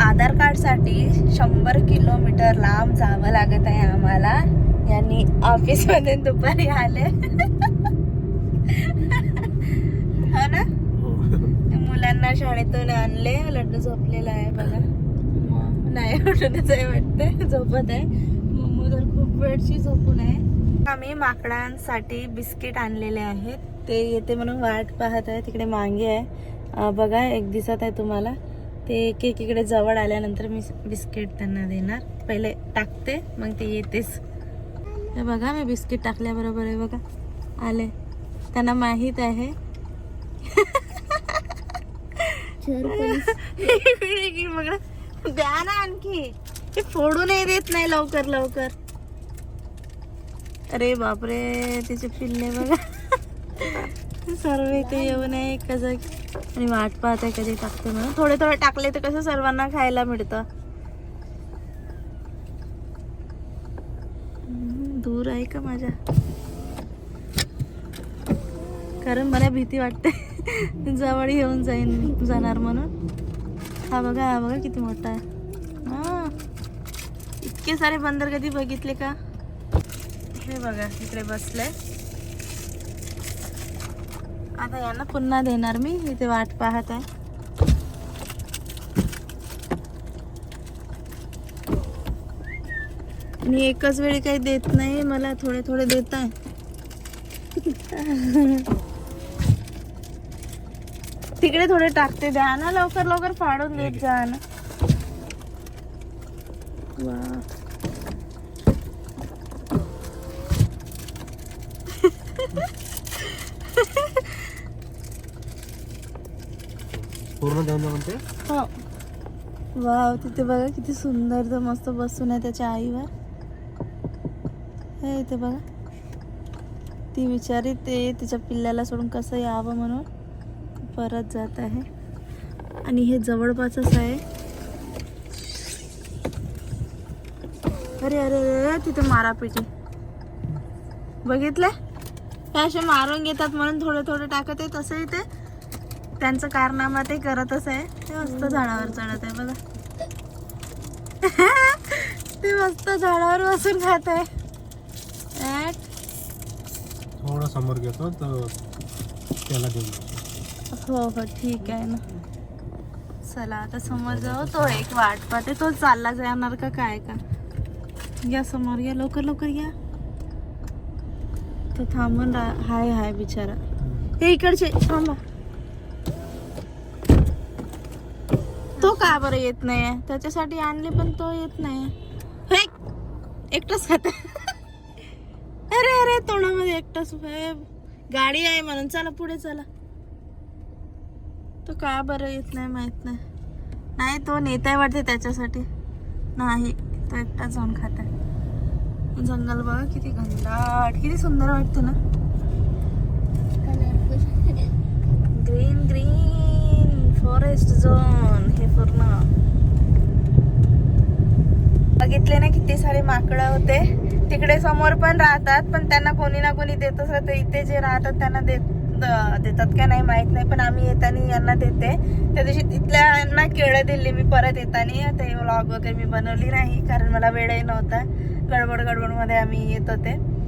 आधार कार्डसाठी शंभर किलोमीटर लांब जावं लागत आहे आम्हाला. यांनी ऑफिसमध्ये दुपारी आले. हो ना? मुलांना शाळेतून आणले. लड्डू झोपलेला आहे बघा. नाही उठूनच आहे वाटतं. झोपत आहे. मम्मू तर खूप वेळची झोपून आहे. आम्ही माकडांसाठी बिस्किट आणलेले आहेत. ते येते म्हणून वाट पाहत आहे. तिकडे मागे आहे. बघा एक दिसत आहे तुम्हाला. ते एक जवळ आल्यानंतर मी बिस्किट त्यांना देणार. पहिले टाकते मग ते येतेच. हे बघा मी बिस्किट टाकल्याबरोबर आहे बघा आले. त्यांना माहीत आहे. बघा. द्या ना आणखी. ते फोडू नाही देत नाही लवकर लवकर. अरे बापरे तिचे पिल्ले बघा. सर्व इथे येऊन आहे कसं आणि वाट पाहत आहे कधी टाकते म्हणून. थोडे थोडे टाकले तर कसं सर्वांना खायला मिळतं. दूर आहे का माझ्या? कारण मला भीती वाटते. जवळ येऊन जाईन जाणार म्हणून. हा बघा हा बघा किती मोठा आहे. हा. इतके सारे बंदर कधी बघितले का? हे बघा इकडे बसले. आता यांना पुन्हा देणार मी. इथे वाट पाहत आहे. आणि एकच वेळी काही देत नाही मला थोडे थोडे देत आहे. तिकडे थोडे टाकते द्या ना लवकर लवकर फाडून देत जा ना. वा. पूर्ण आणलं म्हणते. हो. वाव तिथे बघा किती सुंदर तर मस्त बसून आहे त्याच्या आईवर. हे इथे बघा. ती विचारी ते तिच्या पिल्ल्याला सोडून कसं यावं म्हणून परत जात आहे. आणि हे जवळपासच आहे. अरे अरे अरे तिथे मारापिटी बघितलं? हे असे मारून घेतात म्हणून थोडे थोडे टाकत आहे तसंही ते त्यांचं कारनामा ते करतच आहे. ते मस्त झाडावर चढत आहे बघा. ते मस्त झाडावर बसून खात आहे. थोडं समोर घेतो तर त्याला. हो हो ठीक आहे ना. चला आता समोर जाऊ. तो एक वाट पाहते. तो चालला जाणार का काय का? या समोर या. लवकर लवकर या. तो थांबून रा हाय हाय बिचारा. हे इकडचे थांबा तो का बरं येत नाही? त्याच्यासाठी आणले पण तो येत नाही. एकटाच खात. अरे अरे तोंडामध्ये एकटाच गाडी आहे म्हणून. चला पुढे चला. तो का बरं येत नाही माहीत नाही. नाही तो नेता वाटते त्याच्यासाठी. नाही तो एकटा जाऊन खात. आहे जंगल बघा किती घनदाट किती सुंदर वाटते ना. ग्रीन ग्रीन फॉरेस्ट झोन हे पूर्ण. बघितले ना किती सारे माकडं होते. तिकडे समोर पण राहतात पण त्यांना कोणी ना कोणी देतच राहतं इथे जे राहतात त्यांना देत द- देतात का नाही माहीत नाही पण आम्ही येताना यांना देते. त्या दिवशी तिथल्या केळं दिली मी परत येताना. ते व्लॉग वगैरे मी बनवली नाही कारण मला वेळही नव्हता. गडबड गडबडमध्ये आम्ही येत होते.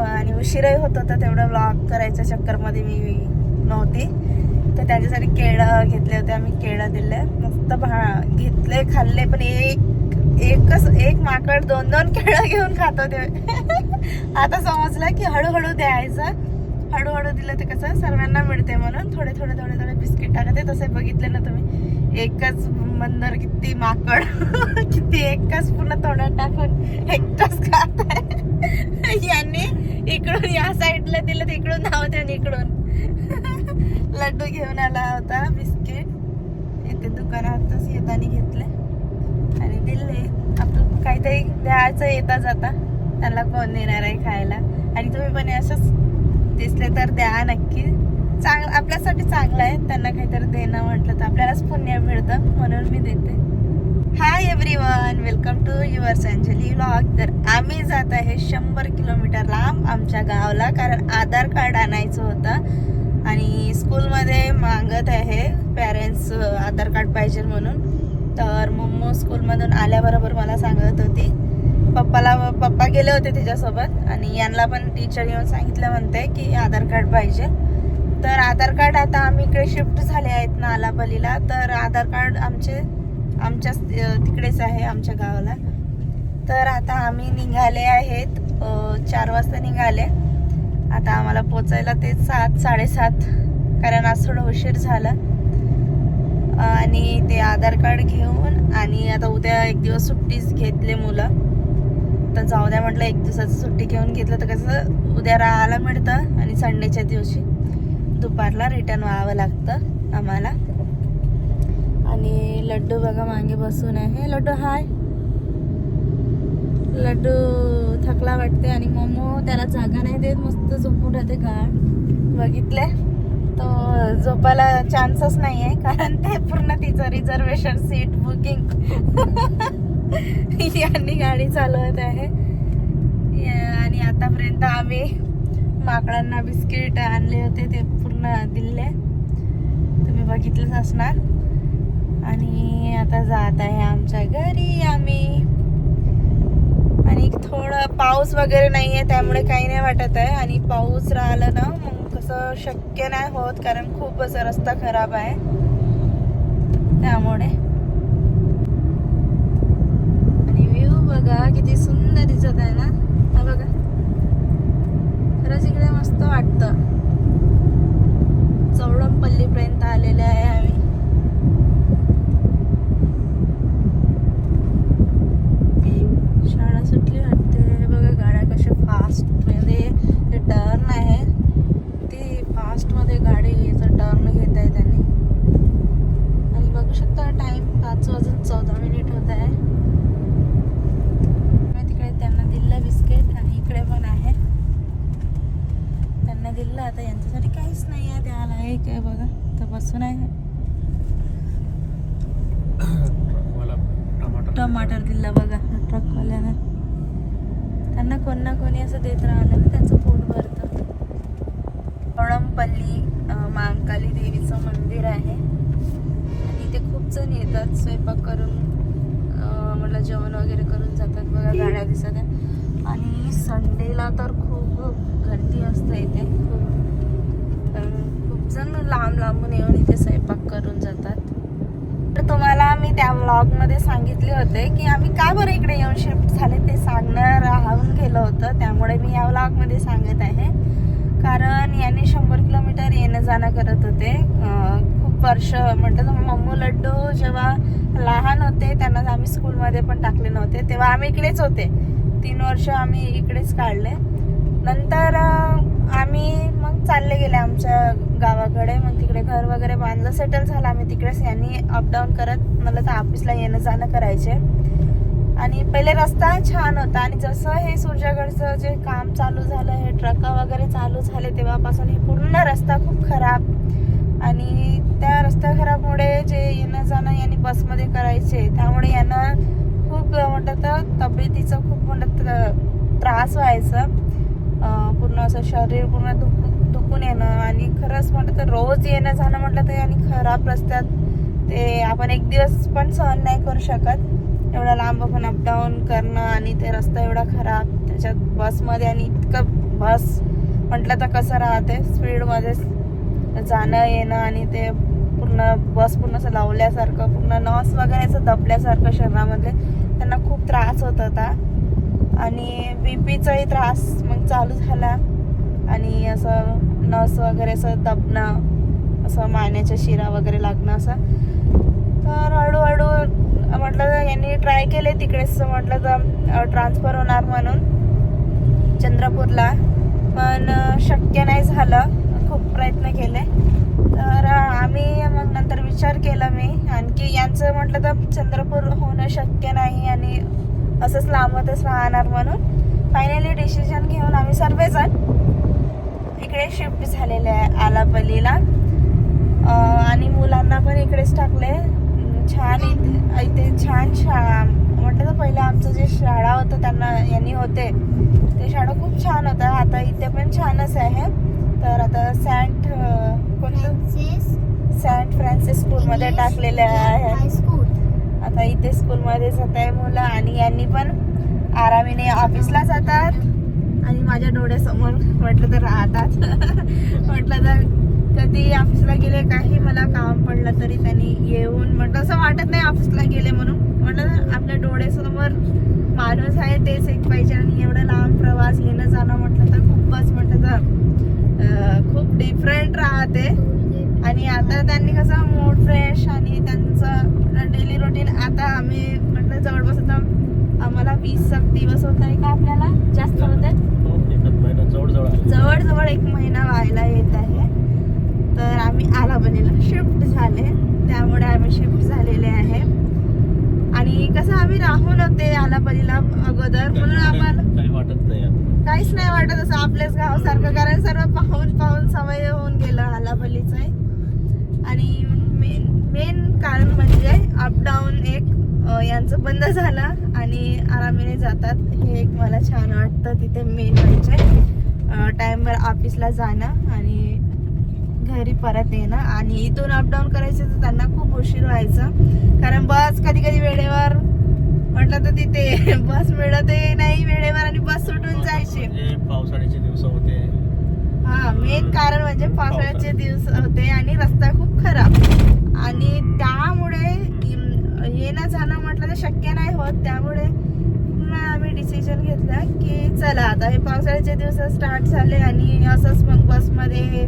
आणि उशीरही होत होता तेवढं व्लॉग करायच्या चक्करमध्ये मी नव्हती. तर त्यांच्यासाठी केळं घेतले होते आम्ही केळं दिले. मस्त भा घेतले खाल्ले पण एक एकच एक माकड दोन दोन केळं घेऊन खात होते. आता समजलं की हळूहळू द्यायचं. हळूहळू दिलं ते कसं सर्वांना मिळते म्हणून थोडे थोडे थोडे थोडे बिस्किट टाकते. तसे बघितले ना तुम्ही. एकच बंदर किती माकड. किती एकच पूर्ण तोंडात टाकून एकटाच खात आहे. यांनी इकडून या साईडला दिलं तिकडून धावते आणि इकडून. लड्डू घेऊन आला होता बिस्किट. इथे दुकानातच येताना घेतले. आणि दिले. आपलं काहीतरी द्यायचं येता जाता त्यांना कोण देणार आहे खायला? आणि तुम्ही पण असंच दिसले तर द्या नक्की. चांग आपल्यासाठी चांगलं आहे. त्यांना काहीतरी देणं म्हटलं तर आपल्यालाच पुण्य मिळतं. म्हणून मी देते. Hi everyone welcome to your Sanjali vlog तर आम्ही जात आहे शंभर किलोमीटर लांब आमच्या गावाला कारण आधार कार्ड आणायचं होतं. आणि स्कूलमध्ये मागत आहे पॅरेंट्स आधार कार्ड पाहिजे म्हणून. तर मम्मू स्कूलमधून आल्याबरोबर मला सांगत होती. पप्पाला पप्पा गेले होते तिच्यासोबत आणि यांना पण टीचर येऊन सांगितलं म्हणते की आधार कार्ड पाहिजे. तर आधार कार्ड आता आम्ही इकडे शिफ्ट झाले आहेत ना आलापलीला तर आधार कार्ड आमचे आमच्याच तिकडेच आहे आमच्या गावाला. तर आता आम्ही निघाले आहेत चार वाजता निघाले. आता आम्हाला पोचायला ते सात साडेसात कारण आज थोडं उशीर झाला. आणि ते आधार कार्ड घेऊन आणि आता उद्या एक दिवस सुट्टीच घेतले मुलं. तर जाऊ द्या म्हटलं एक दिवसाची सुट्टी घेऊन घेतलं तर कसं उद्या राहायला मिळतं आणि संडेच्या दिवशी दुपारला रिटर्न व्हावं लागतं आम्हाला. आणि लड्डू बघा मागे बसून आहे. लड्डू हाय. लड्डू थकला वाटते आणि मोमो त्याला जागा नाही देत मस्त झोपून राहते गाड बघितले? तो झोपायला चान्सच नाही आहे कारण ते पूर्ण तिचं रिझर्वेशन सीट बुकिंग यांनी गाडी चालवत आहे. या- आणि आतापर्यंत आम्ही माकडांना बिस्किट आणले होते ते पूर्ण दिले. तुम्ही बघितलंच असणार. आणि आता जात आहे आमच्या घरी आम्ही. आणि थोडं पाऊस वगैरे नाही आहे त्यामुळे काही नाही वाटत आहे. आणि पाऊस राहिलं ना मग कसं शक्य नाही होत कारण खूप असा रस्ता खराब आहे. त्यामुळे. आणि व्ह्यू बघा किती सुंदर दिसत आहे ना. हा बघा. खरंच इकडे मस्त वाटतं चौडमपल्लीपर्यंत आलेले आहे आम्ही शाळा सुटली वाटते बघा गाड्या कशा फास्टमध्ये ते टर्न आहे ते फास्टमध्ये गाडीचं टर्न घेत आहे त्यांनी आणि बघू शकता टाइम पाच वाजून चौदा मिनिट होत आहे मी तिकडे त्यांना दिलं बिस्किट आणि इकडे पण आहे त्यांना दिलं आता यांच्यासाठी काहीच नाही आहे द्यायला एक आहे बघा तर बसून आहे मला टमाटर टमाटर दिला बघा ट्रकवाल्यानं त्यांना कोण ना कोणी असं देत राहिलं ना त्यांचं पोट भरतं. पळमपल्ली महाकाली देवीचं मंदिर आहे. आणि इथे खूप जण येतात स्वयंपाक करून मला जेवण वगैरे करून जातात बघा गाड्या दिसत आहे आणि संडेला तर खूप गर्दी असते इथे. खूप खूप जण लांब लांबून येऊन इथे स्वयंपाक करून जातात. तर तुम्हाला मी त्या व्लॉगमध्ये सांगितले होते की आम्ही का बरं इकडे येऊन शिफ्ट झाले ते सांगणं राहून गेलं होतं. त्यामुळे मी या व्लॉगमध्ये सांगत आहे. कारण याने शंभर किलोमीटर येणं जाणं करत होते. खूप वर्ष म्हणतात तर मम्मू लड्डू जेव्हा लहान होते त्यांना आम्ही स्कूलमध्ये पण टाकले नव्हते. तेव्हा आम्ही इकडेच होते. तीन वर्ष आम्ही इकडेच काढले. नंतर आम्ही मग चालले गेले आमच्या गावाकडे मग तिकडे घर वगैरे बांधलं. सेटल झालं आम्ही तिकडेच. यांनी अपडाऊन करत मला तर ऑफिसला येणं जाणं करायचे. आणि पहिले रस्ता छान होता. आणि जसं हे सूर्यगडचं जे काम चालू झालं हे ट्रक वगैरे चालू झाले तेव्हापासून हे पूर्ण रस्ता खूप खराब. आणि त्या रस्ता खराबमुळे जे येणं जाणं यांनी बसमध्ये करायचे त्यामुळे यांना खूप म्हणतात तर तब्येतीचं खूप म्हणतात त्रास व्हायचा. पूर्ण असं शरीर पूर्ण दुखून दुखून येणं आणि खरंच म्हटलं तर रोज येणं जाणं म्हटलं तर आणि खराब रस्त्यात ते आपण एक दिवस पण सहन नाही करू शकत. एवढा लांब आपण अपडाऊन करणं आणि ते रस्ता एवढा खराब त्याच्यात बसमध्ये आणि इतकं बस म्हटलं तर कसं राहते? स्पीडमध्ये जाणं येणं आणि ते पूर्ण बस पूर्ण असं लावल्यासारखं पूर्ण नस वगैरे असं दबल्यासारखं शरीरामध्ये त्यांना खूप त्रास होत होता. आणि बीपीचाही त्रास मग चालू झाला. आणि असं नस वगैरे असं दबणं असं मानेच्या शिरा वगैरे लागणं असं. तर हळूहळू म्हटलं तर यांनी ट्राय केले तिकडेच म्हटलं तर ट्रान्सफर होणार म्हणून चंद्रपूरला. पण शक्य नाही झालं. खूप प्रयत्न केले. तर आम्ही मग नंतर विचार केला मी. आणखी यांचं म्हटलं तर चंद्रपूर होणं शक्य नाही आणि असंच लांबतच राहणार म्हणून. फायनली डिसिजन घेऊन आम्ही सर्वजण इकडे शिफ्ट झालेले आहे आलापल्लीला आणि मुलांना पण इकडेच टाकले छान इथे इथे छान शाळा म्हटलं तर पहिले आमचं जे शाळा होतं त्यांना यांनी होते. ते शाळा खूप छान होतं आता इथे पण छानच आहे. तर आता सँट अं, कोणतं? सँट फ्रान्सिस स्कूलमध्ये टाकलेले आहे. आता इथे स्कूलमध्ये जात आहे मुलं आणि यांनी पण आरामीने ऑफिसला जातात. आणि माझ्या डोळ्यासमोर म्हटलं तर राहतात म्हटलं तर कधी ऑफिसला गेले काही मला काम पडलं तरी त्यांनी येऊन म्हटलं असं वाटत नाही ऑफिसला गेले म्हणून. म्हटलं तर आपल्या डोळ्यासमोर माणूस आहे तेच एक पाहिजे आणि एवढं लांब प्रवास येणं जाणं म्हटलं तर खूपच म्हटलं तर खूप डिफरंट राहते. आणि आता त्यांनी कसं मूड फ्रेश आणि त्यांचं डेली रुटीन आता आम्ही म्हटलं जवळपास आता आम्हाला वीस दिवस होत आहे का आपल्याला? जास्त होत आहे? हो, जवळजवळ एक महिना व्हायला येत आहे. तर आम्ही आलाबनीला शिफ्ट झाले. त्यामुळे आम्ही शिफ्ट झालेले आहे. आणि कसं आम्ही राहून होते आलापलीला अगोदर. म्हणून आम्हाला काही वाटत नाही आता. काहीच नाही वाटत असं आपल्याच गावासारखं. कारण सर्व पाहून पाहून सवय होऊन गेलं आलापलीचं आणि मेन मेन कारण म्हणजे अपडाऊन एक यांचं बंद झालं आणि आरामीने जातात. हे एक मला छान वाटतं तिथे मेन म्हणजे टाइमवर ऑफिसला जाणं आणि घरी परत येणं. आणि इथून अपडाऊन करायचं तर त्यांना खूप उशीर व्हायचं. कारण बस कधी कधी वेळेवर म्हटलं तर तिथे बस मिळत नाही वेळेवर आणि बस सुटून जायची. पावसाळ्याचे दिवस होते. हा मेन कारण म्हणजे पावसाळ्याचे दिवस होते आणि रस्ता खूप खराब. आणि त्यामुळे महिना झाला जाणं म्हटलं तर शक्य नाही होत. त्यामुळे आम्ही डिसिजन घेतला की चला आता हे पावसाळ्याचे दिवस स्टार्ट झाले आणि असंच मग बसमध्ये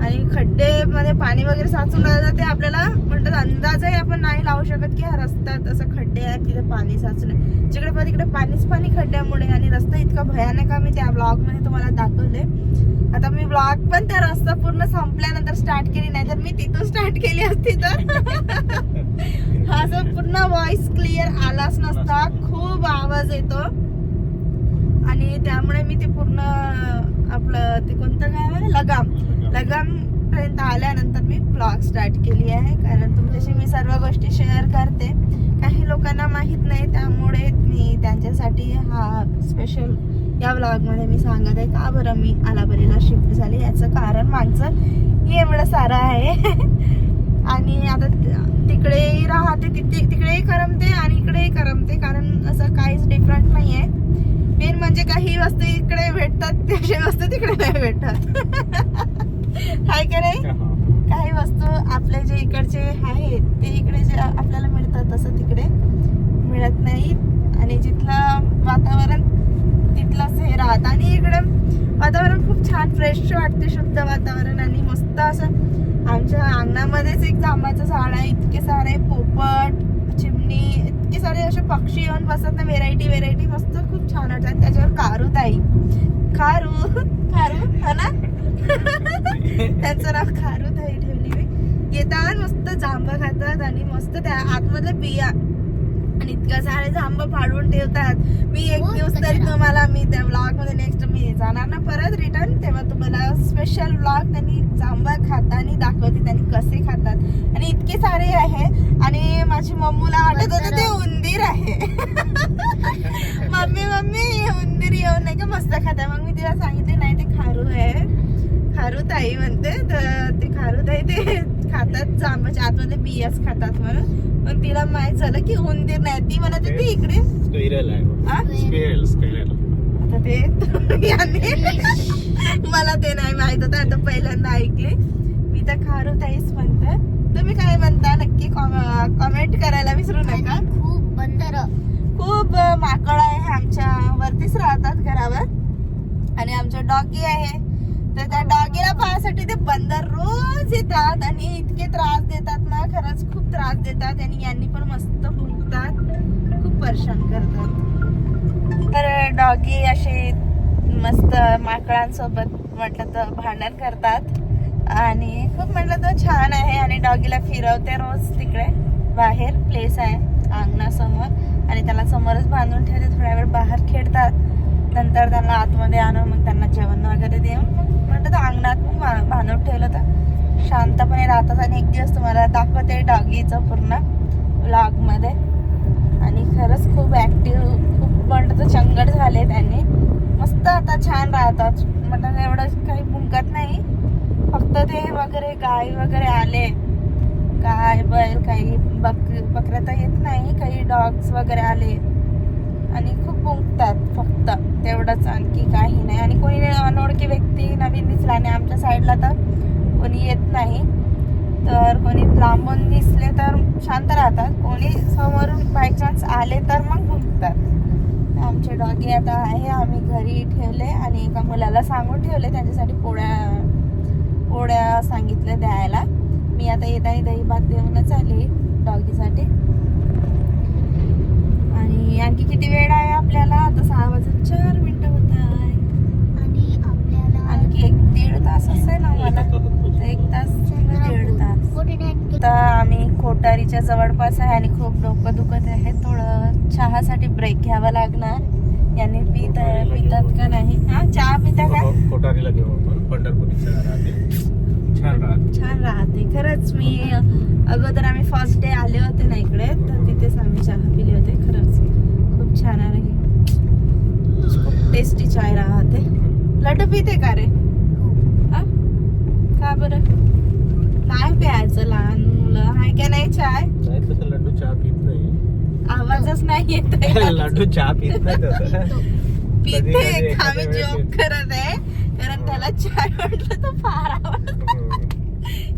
आणि खड्डेमध्ये पाणी वगैरे साचून राहिलं ते आपल्याला म्हणतात अंदाजही आपण नाही लावू शकत की हा रस्त्यात असं खड्डे आहेत तिथे पाणी साचले जिकडे पण तिकडे पाणीच पाणी खड्ड्यामुळे आणि रस्ता इतका भयानक आम्ही त्या ब्लॉगमध्ये तुम्हाला दाखवले आता मी ब्लॉग पण त्या रस्ता पूर्ण संपल्यानंतर स्टार्ट केली नाही तर मी तिथून स्टार्ट केली असती तर. असं पूर्ण व्हॉइस क्लिअर आलाच नसता. खूप आवाज येतो. आणि त्यामुळे मी ते पूर्ण आपलं ते कोणतं गाव आहे? लगाम. लगाम. पर्यंत आल्यानंतर मी ब्लॉग स्टार्ट केली आहे. कारण तुमच्याशी मी सर्व गोष्टी शेअर करते. काही लोकांना माहीत नाही त्यामुळे मी त्यांच्यासाठी हा स्पेशल या ब्लॉगमध्ये मी सांगत आहे का बरं मी आलाबरीला शिफ्ट झाले. याचं कारण मागचं एवढं सारं आहे. आणि आता तिकडेही राहते तिथे तिकडेही करमते आणि इकडेही करमते कारण असं काहीच डिफरंट नाही आहे मेन म्हणजे काही वस्तू इकडे भेटतात त्याच्या वस्तू तिकडे नाही भेटतात हाय का नाही. काही वस्तू आपले जे इकडचे आहेत ते इकडे जे आपल्याला मिळतात तसं तिकडे मिळत नाही. आणि जिथलं वातावरण तिथलंच हे राहत. आणि इकडे वातावरण खूप छान फ्रेश वाटते शुद्ध वातावरण आणि मस्त असं आमच्या अंगणामध्येच एक जांबाचं झाड आहे. इतके सारे पोपट चिमणी इतके सारे असे पक्षी येऊन बसतात ना व्हेरायटी व्हेरायटी मस्त खूप छान वाटतात त्याच्यावर कारू ताई. खारू खारू हा ना? त्यांचं नाव खारू ताई ठेवली मी. येतात मस्त जांब खातात आणि मस्त त्या आतमधल्या बिया. आणि इतकं सारे जांब फाडून ठेवतात. मी एक हो, दिवस तरी. तुम्हाला मी त्या ब्लॉगमध्ये नेक्स्ट मी जाणार ना परत रिटर्न तेव्हा तुम्हाला स्पेशल ब्लॉग त्यांनी जांभा खाताना दाखवते त्यांनी कसे खातात. आणि इतके सारे आहे. आणि माझी मम्मूला वाटत होतं ते उंदीर आहे. मम्मी मम्मी हे उंदीर येऊन नाही का मस्त खाताय मग मी तिला सांगितले नाही ते खारू आहे. खारू ताई म्हणते. तर ते खारू ताई ते खातात. जांबाच्या आतमध्ये बियाच खातात म्हणून. पण तिला माहीत झालं की उंदीर नाही. ती म्हणत होती इकडे. आता ते याने मला ते नाही माहीत होतं आता पहिल्यांदा ऐकले. मी तर खारू ताईच म्हणते. तुम्ही काय म्हणता? नक्की कमेंट करायला विसरू नका. खूप बंदर खूप माकड आहे आमच्या वरतीच राहतात घरावर. आणि आमच्या डॉगी आहे. तर त्या डॉगीला पाहण्यासाठी ते बंदर रोज येतात आणि इतके त्रास देतात ना खरंच खूप त्रास देतात आणि यांनी पण मस्त भुंकतात खूप परेशान करतात. तर डॉगी असे मस्त माकडांसोबत म्हटलं तर भांडण करतात. आणि खूप म्हटलं तर छान आहे. आणि डॉगीला फिरवते रोज तिकडे. बाहेर प्लेस आहे अंगणासमोर. आणि त्याला समोरच बांधून ठेवते. थोड्या वेळ बाहेर खेळतात. नंतर त्यांना आतमध्ये आणून मग त्यांना जेवण वगैरे देऊन मग म्हटलं तर अंगणात मग बांधून ठेवलं तर शांतपणे राहतात. आणि एक दिवस तुम्हाला दाखवते डॉगीचं पूर्ण ब्लॉगमध्ये आणि खरंच खूप ॲक्टिव्ह पण तर चंगट झाले त्यांनी. मस्त आता छान राहतात. म्हटलं एवढं काही भुंकत नाही. फक्त ते वगैरे गाय वगैरे आले. गाय बैल काही बक बकऱ्या तर येत नाही. काही डॉग्स वगैरे आले. आणि खूप भुंकतात फक्त. तेवढंच आणखी काही नाही. आणि कोणी अनोळखी व्यक्ती नवीन दिसला आणि आमच्या साईडला तर. कोणी येत नाही. तर कोणी लांबून दिसले तर शांत राहतात. कोणी समोरून बाय चान्स आले तर मग भुंकतात आमचे डॉगी आता आहे आम्ही घरी ठेवले आणि एका मुलाला सांगून ठेवले त्यांच्यासाठी पोळ्या पोळ्या सांगितल्या द्यायला. मी आता येताना दही भात देऊनच आली डॉगीसाठी. आणि आणखी किती वेळ आहे आपल्याला? आता सहा वाजून चार मिनिटं होत आहे आणि आपल्याला आणखी एक दीड तास असेल आम्हाला. एक तास दीड तास आता आम्ही कोटारीच्या जवळपास आहे आणि खूप डोकं दुखत आहे. थोडं चहासाठी ब्रेक घ्यावा लागणार. याने पित पितात का नाही? हा चहा पिता का? हो, कोटारीला घेऊ आपण पंढरपूरच्या राहते. छान राहते. खरंच मी अगोदर आम्ही फर्स्ट डे आले होते ना इकडे तर तिथेच आम्ही चहा पिले होते. खरंच खूप छान आहे. खूप टेस्टी चाय राहते. लड्डू पिते का रे? हा? का बरं? नाही प्यायचं लहान मुलं? हाय का नाही चाय? नाही तसं लड्डू चहा पित नाही. आवाजच नाही येत आहे. लड्डू चहा पित नाही तसं पिते आम्ही एखाद्या जॉब करत आहे कारण त्याला चाय म्हटलं तर फार आवडत.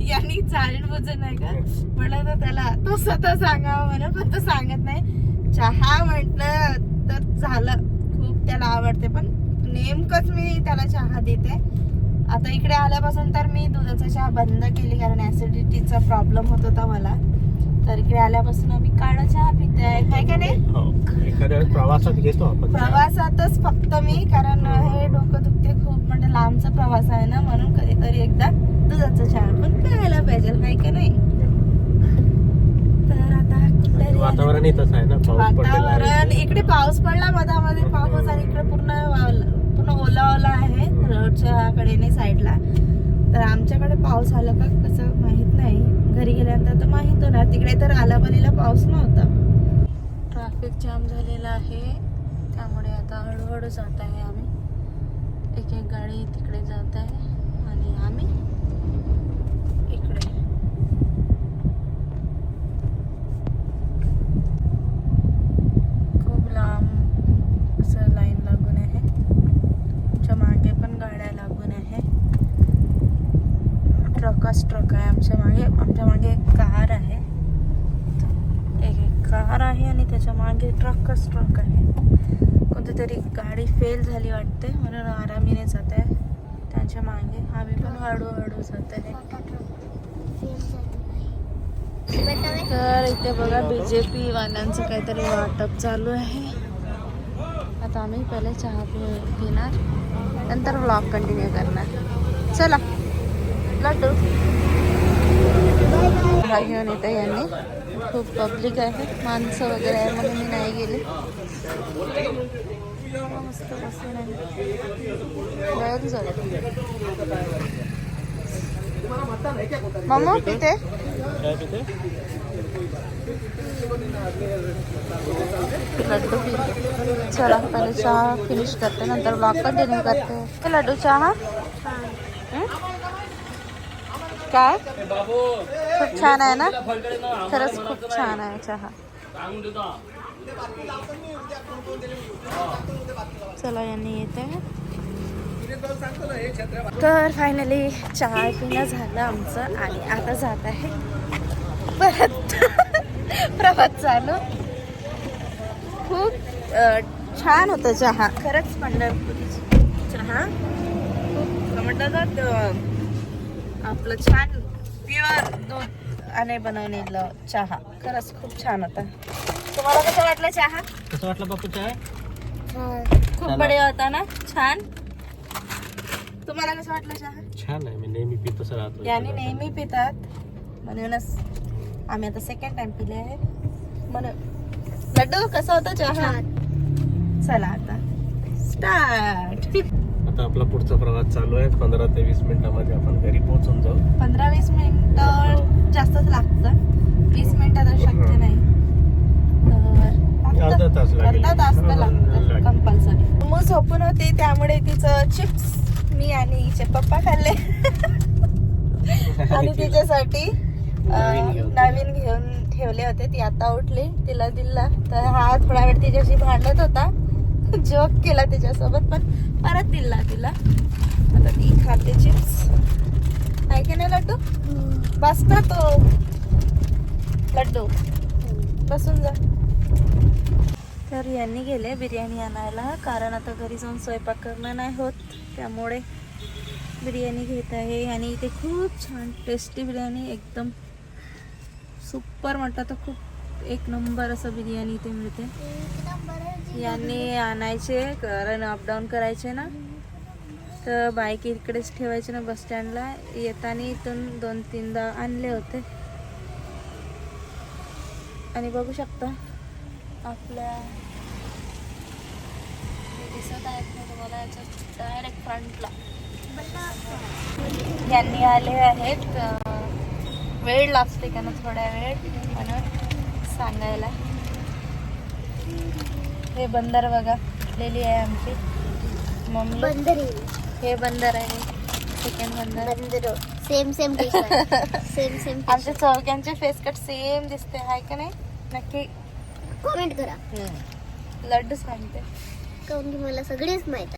यांनी चालेल बुजून नाही का? म्हटलं तर त्याला तो स्वतः सांगावं म्हणून पण तो सांगत नाही. चहा म्हटलं तर झालं. खूप त्याला आवडते पण नेमकंच मी त्याला चहा देते. आता इकडे आल्यापासून तर मी दुधाचा चहा बंद केली कारण ऍसिडिटीचा प्रॉब्लेम होत होता मला. तर इकडे आल्यापासून आम्ही काळा चहा पिते आहे का नाही? हो. प्रवासात घेतो. प्रवासातच फक्त मी कारण हे. डोकं दुखते खूप म्हणजे लांबचा प्रवास आहे ना म्हणून कधीतरी एकदा दुधाचा चहा पण प्यायला पाहिजे हाय का नाही? तर आता आहे ना वातावरण आहे. इकडे पाऊस पडला मधामध्ये पाऊस आणि इकडे पूर्ण पूर्ण ओला ओला आहे रोडच्या कडेने साईडला. तर आमच्याकडे पाऊस आला का कसं माहीत नाही. घरी गेल्यानंतर तर माहीत होणार. तिकडे तर आलाबलीला पाऊस नव्हता. ट्रॅफिक जाम झालेला आहे. त्यामुळे आता हळूहळू जात आहे आम्ही. एक एक गाडी तिकडे जात आहे. आणि आम्ही इकडे खूप लांब असं लाईन लागून आहे आमच्या मागे पण गाड्या लागून आहे ट्रकच ट्रक आहे आमच्या मागे आमच्या मागे एक कार आहे एक एक कार आहे आणि त्याच्यामागे ट्रकच ट्रक आहे कोणती तरी गाडी फेल झाली वाटते म्हणून आरामीने जात आहे त्यांच्या मागे. आम्ही पण हळूहळू जात आहे तर इथे बघा बी जे वाल्यांचं काहीतरी वाटप चालू आहे. आता आम्ही पहिले चहा पिणार. नंतर ब्लॉग कंटिन्यू करणार. चला. लड्डू घेऊन येते यांनी. खूप पब्लिक आहे. माणसं वगैरे आहे म्हणून मी नाही गेले. मस्त बसून आहे वेळ झाला मम्मा पिते? काय पिते? लड्डू पीते चला पहिले चहा फिनिश करते नंतर ब्लॉग कंटिन्यू करते. हे लड्डू चहा हं? काय? खूप छान आहे ना? खरंच खूप छान आहे चहा. चला यांनी येते तर फायनली चहा पिणं झालं आमचं आणि आता जात आहे. परत प्रवास चालू. खूप छान होतं चहा. खरंच पंढरपुरी चहा खूप म्हणतात आपलं छान प्युअर दूध आणि बनवलेलं चहा. खरंच खूप छान होता. तुम्हाला कसं वाटलं चहा? कसं वाटलं बापू चहा? खूप चला. बढिया होता ना? छान. तुम्हाला कसं वाटलं चहा? छान आहे मी नेहमी पित तसं राहतो याने नेहमी पितात. म्हणूनच आम्ही आता सेकंड टाइम पिले आहे. म्हणून. लड्डू कसा होता चहा? चला आता. स्टार्ट आता आपला पुढचा प्रवास चालू आहे. पंधरा ते वीस मिनिटामध्ये आपण घरी पोहोचून जाऊ. पंधरा वीस मिनिटं जास्तच लागतं. वीस मिनिटं तर शक्य नाही. तर अर्धा तास लागेल. अर्धा तास तर लागतं लागेल. कंपल्सरी. मग झोपून होती त्यामुळे तिचं चिप्स मी आणि हिचे पप्पा खाल्ले. आणि तिच्यासाठी नवीन अं, घेऊन नवीन घेऊन ठेवले होते. ती आता उठली तिला दिला. तर हा थोडा वेळ तिच्याशी भांडत होता. जोक केला तिच्यासोबत पण परत दिला तिला. आता ती खाते चिप्स. आहे की नाही लड्डू? बस ना तो. लड्डू. बसून जा. तर यांनी गेले बिर्याणी आणायला. कारण आता घरी जाऊन स्वयंपाक करणं नाही होत. त्यामुळे बिर्याणी घेत आहे. आणि इथे खूप छान टेस्टी बिर्याणी. एकदम सुपर म्हटलं तर खूप एक नंबर असं बिर्याणी इथे मिळते. यांनी आणायचे. कारण अपडाऊन करायचे ना. तर बाईक इकडेच ठेवायचे ना बस स्टँडला येताना इथून दोन तीनदा आणले होते. आणि बघू शकता. आपल्या दिसत आहेत ना तुम्हाला याच्या डायरेक्ट फ्रंटला यांनी आले आहेत वेळ लागते का ना थोड्या वेळ म्हणून सांगायला. हे बंदर बघा लेली आहे आमची. मम्मी. बंदरी. हे बंदर आहे सेकंड बंदर. बंदरो. सेम सेम सेम सेम आमच्या चौघ्यांचे फेस कट सेम दिसते आहे का नाही? नक्की कमेंट करा. लड्डू सांगते काऊन की मला सगळेच माहीत